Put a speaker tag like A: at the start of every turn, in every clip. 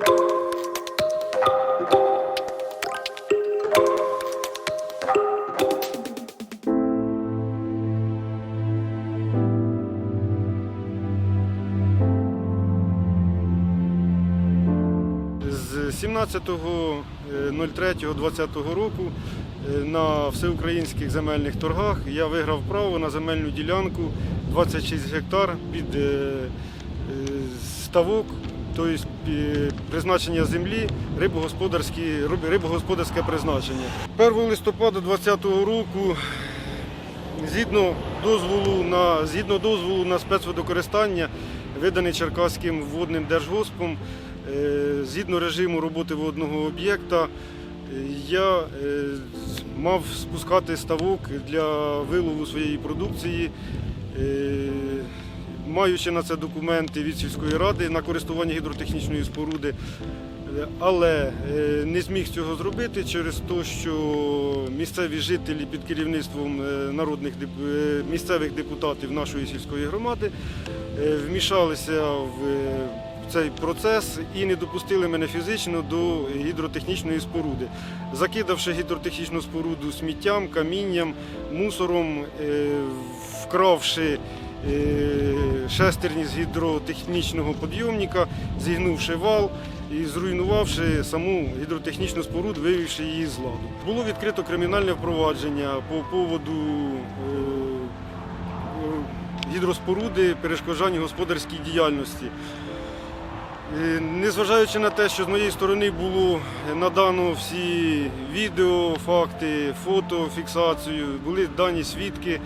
A: З 17.03.2020 року е, на всеукраїнських земельних торгах я виграв право на земельну ділянку 26 гектар під е, е, ставок, тобто пі- призначення землі, рибогосподарське призначення. 1 листопада 2020 року Згідно дозволу на згідно дозволу на спецводокористання, виданий Черкаським водним держгоспом, е, згідно режиму роботи водного об'єкта, е, я е, мав спускати ставок для вилову своєї продукції, е, маючи на це документи від сільської ради на користування гідротехнічної споруди. Але е, не зміг цього зробити через те, що місцеві жителі під керівництвом е, народних е, місцевих депутатів нашої сільської громади вмішалися в цей процес і не допустили мене фізично до гідротехнічної споруди, закидавши гідротехнічну споруду сміттям, камінням, мусором, вкравши шестерні з гідротехнічного підйомника, зігнувши вал і зруйнувавши саму гідротехнічну споруду, вивівши її з ладу. Було відкрито кримінальне впровадження по поводу е, е, гідроспоруди, перешкоджання господарській діяльності. Е, Незважаючи на те, що з моєї сторони було надано всі відео, факти, фото, фіксацію, були дані свідки.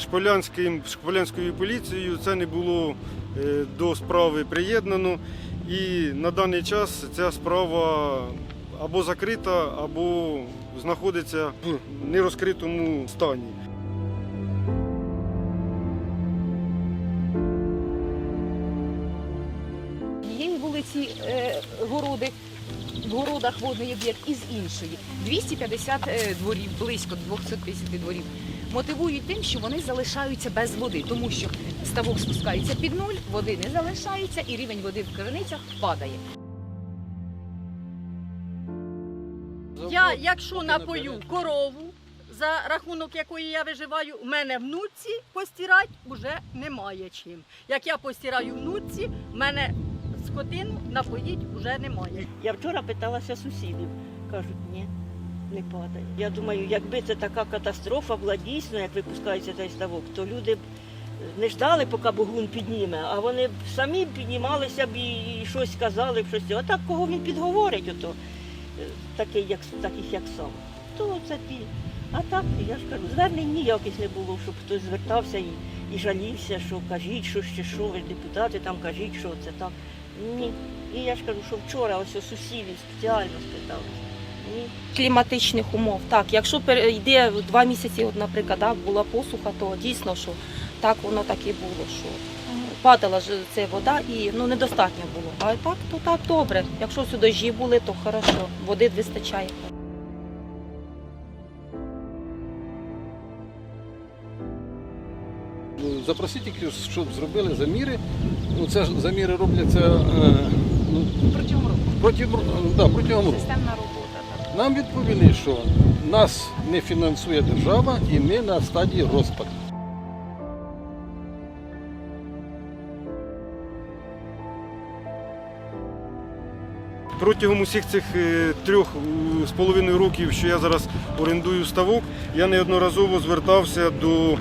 A: Шполянським, Шполянською поліцією це не було е, до справи приєднано. І на даний час ця справа або закрита, або знаходиться в нерозкритому стані.
B: Однієї вулиці е, городи, в городах водний об'єкт і з іншої. 250 е, дворів, близько 250 дворів. Мотивують тим, що вони залишаються без води, тому що ставок спускається під нуль, води не залишається і рівень води в криницях падає.
C: Я, якщо напою корову, за рахунок якої я виживаю, у мене внуці постирати вже немає чим. Як я постираю внуці, в мене скотину напоїть вже немає.
D: Я вчора питалася сусідів. Кажуть, ні, не падає. Я думаю, якби це така катастрофа була дійсно, як випускається цей ставок, то люди б не ждали, поки Богун підніме, а вони б самі піднімалися б і і щось казали б щось. А так кого він підговорить, ото, е, такий, як, таких як сам, то це ті. А так, я ж кажу, звернень ніяких не було, щоб хтось звертався і, і жалівся, що кажіть, що ще що, ви депутати там кажіть, що це так. Ні. І я ж кажу, що вчора ось сусідів спеціально спиталися. Ні.
E: кліматичних умов. Так, якщо йде два місяці, от, наприклад, да, була посуха, то дійсно, що так воно так і було, що падала ж це вода і ну недостатньо було. А так, то так добре. Якщо сюди жі були, то хорошо, води вистачає.
F: Запросіть тільки, щоб зробили заміри. Ну, це ж заміри робляться е, ну,
B: Протягом року
F: протягом, да, протягом року.
B: системна робота. так.
F: Нам відповіли, що нас не фінансує держава і ми на стадії розпаду.
A: Протягом усіх цих е, трьох е, з половиною років, що я зараз орендую ставок, я неодноразово звертався до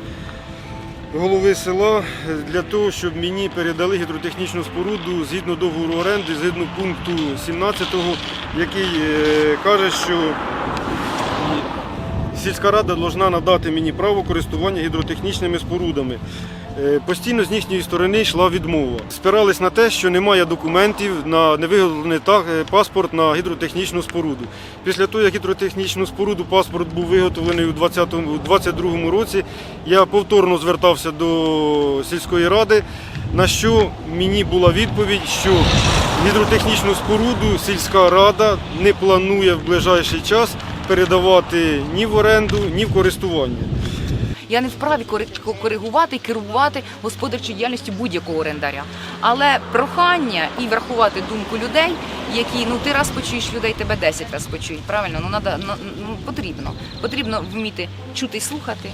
A: голови села для того, щоб мені передали гідротехнічну споруду згідно договору оренди, згідно пункту 17, який е, каже, що сільська рада повинна надати мені право користування гідротехнічними спорудами. Е, Постійно з їхньої сторони йшла відмова. Спирались на те, що немає документів на невиготовлений е, паспорт на гідротехнічну споруду. Після того, як гідротехнічну споруду паспорт був виготовлений у 2022 році, я повторно звертався до сільської ради, на що мені була відповідь, що гідротехнічну споруду сільська рада не планує в ближайший час передавати ні в оренду, ні в користування.
B: Я не вправі кори- коригувати і керувати господарчою діяльністю будь-якого орендаря. Але прохання і врахувати думку людей, які ну ти раз почуєш людей, тебе 10 разів почують. Правильно, ну надо ну, ну, потрібно. Потрібно вміти чути і слухати.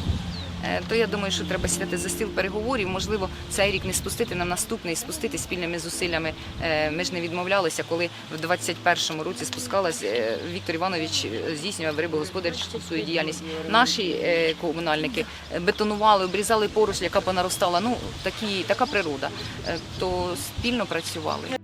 B: Е, То я думаю, що треба сідати за стіл переговорів. Можливо, цей рік не спустити на наступний, спустити спільними зусиллями. Е, Ми ж не відмовлялися, коли в 21-му році спускалась е, Віктор Іванович здійснював рибогосподарчу свою діяльність. Наші комунальники бетонували, обрізали поросль, яка понаростала. Ну такі така природа. То спільно працювали.